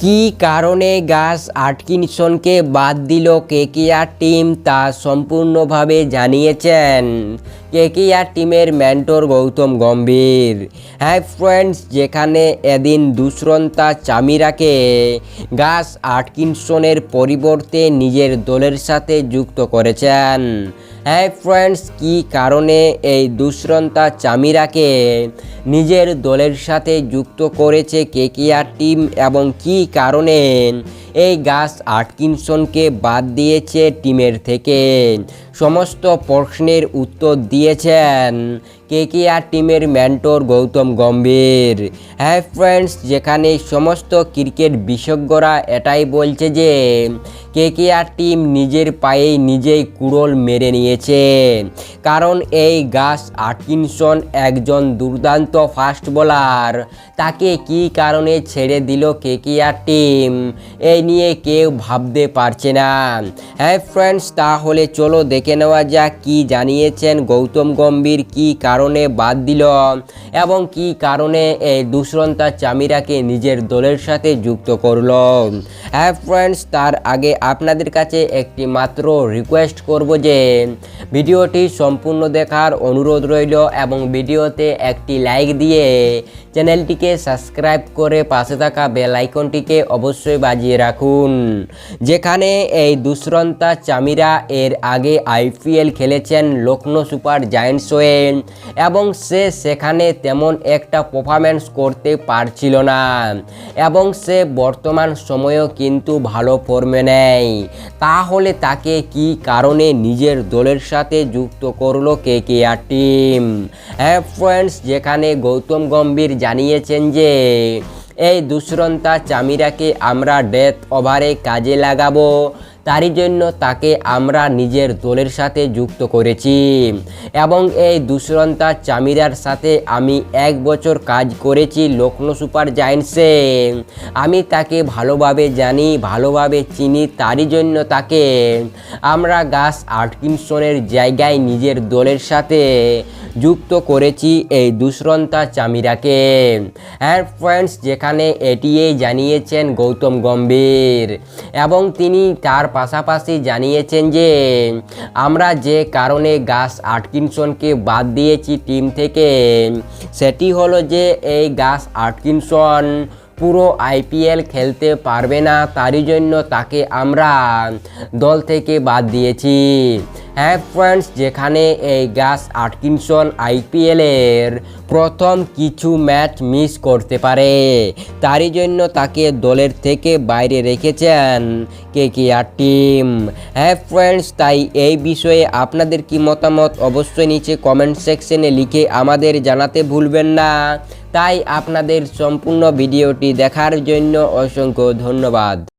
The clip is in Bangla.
কী কারণে গাস আটকিনসনকে বাদ দিল কেকিয়ার টিম তা সম্পূর্ণভাবে জানিয়েছেন কেকিয়ার টিমের মেন্টর গৌতম গম্ভীর। হ্যাঁ ফ্রেন্ডস, যেখানে এদিন দুষ্রন্তা চামিরাকে গাস আটকিনসনের পরিবর্তে নিজের দলের সাথে যুক্ত করেছেন। হ্যাঁ ফ্রেন্ডস কি কারণে এই দুষ্রন্তা চামিরাকে নিজের দলের সাথে যুক্ত করেছে? কেকিয়ার টিম এবং কি কারণে? এই গাছ আটকিনসনকে বাদ দিয়েছে টিমের থেকে। সমস্ত প্রশ্নের উত্তর দিয়েছেন। কে কে আর টিমের মেন্টর গৌতম গম্ভীর? হ্যাঁ ফ্রেন্ডস যেখানে সমস্ত ক্রিকেট বিশেষজ্ঞরা এটাই বলছে যে, কে কে আর টিম নিজের পায়েই নিজেই কুড়োল মেরে নিয়েছে। কারণ এই গাছ আটকিনসন একজন দুর্দান্ত ফাস্ট বোলার তাকে কি কারণে ছেড়ে দিল কেকেআর টিম? এই নিয়ে কেউ ভাবতে পারছে না। হ্যাঁ ফ্রেন্ডস তাহলে চলো দেখে নেওয়া যাক কি জানিয়েছেন গৌতম গম্ভীর, কি কারণে বাদ দিল এবং কি কারণে এই দুষ্রন্তা চামিরাকে নিজের দলের সাথে যুক্ত করল। হ্যাঁ ফ্রেন্ডস তার আগে আপনাদের কাছে একটি মাত্র রিকোয়েস্ট করব যে, ভিডিওটি সম্পূর্ণ দেখার অনুরোধ রইল এবং ভিডিওতে একটি লাইক দিয়ে চ্যানেলটিকে সাবস্ক্রাইব করে পাশে থাকা বেল আইকনটিকে অবশ্যই বাজিয়ে রাখুন। যেখানে এই দুষ্রন্তা চামিরা এর আগে আইপিএল খেলেছেন লখনৌ সুপার জায়েন্টস হয়ে এবং সে সেখানে তেমন একটা পারফরম্যান্স করতে পারছিল না। এবং সে বর্তমান সময়েও কিন্তু ভালো ফর্মে নেই। তাহলে তাকে কি কারণে নিজের দলের সাথে যুক্ত করল কে কে আর টিম হ্যাঁ ফ্রেন্ডস যেখানে গৌতম গম্ভীর জানিয়েছেন যে, এই দুষ্রন্তা চামিরাকে আমরা ডেথ ওভারে কাজে লাগাবো। তারই জন্য তাকে আমরা নিজের দলের সাথে যুক্ত করেছি। এবং এই দুষ্রন্তা চামিরার সাথে আমি এক বছর কাজ করেছি লখনৌ সুপার জায়েন্টসে। আমি তাকে ভালোভাবে জানি, ভালোভাবে চিনি, তারই জন্য তাকে। আমরা গাছ আটকিনসনের জায়গায় নিজের দলের সাথে যুক্ত করেছি এই দুষ্রন্তা চামিরাকে। হ্যাঁ ফ্রেন্ডস যেখানে এটিই জানিয়েছেন গৌতম গম্ভীর, এবং তিনি তার পাশাপাশি জানিয়েছেন যে, আমরা যে কারণে গাছ আটকিনসনকে বাদ দিয়েছি টিম থেকে, সেটি হলো যে, এই গাছ আটকিনসন পুরো আইপিএল খেলতে পারবে না, তারই জন্য তাকে আমরা দল থেকে বাদ দিয়েছি। হ্যাঁ ফ্রেন্ডস যেখানে এই গ্যাস আটকিনসন আইপিএলের প্রথম কিছু ম্যাচ মিস করতে পারে। তারই জন্য তাকে দলের থেকে বাইরে রেখেছেন কে কে আর টিম। হ্যাঁ ফ্রেন্ডস তাই এই বিষয়ে আপনাদের কি মতামত? অবশ্যই নিচে কমেন্ট সেকশনে লিখে আমাদের জানাতে ভুলবেন না। তাই আপনাদের সম্পূর্ণ ভিডিওটি দেখার জন্য অসংখ্য ধন্যবাদ।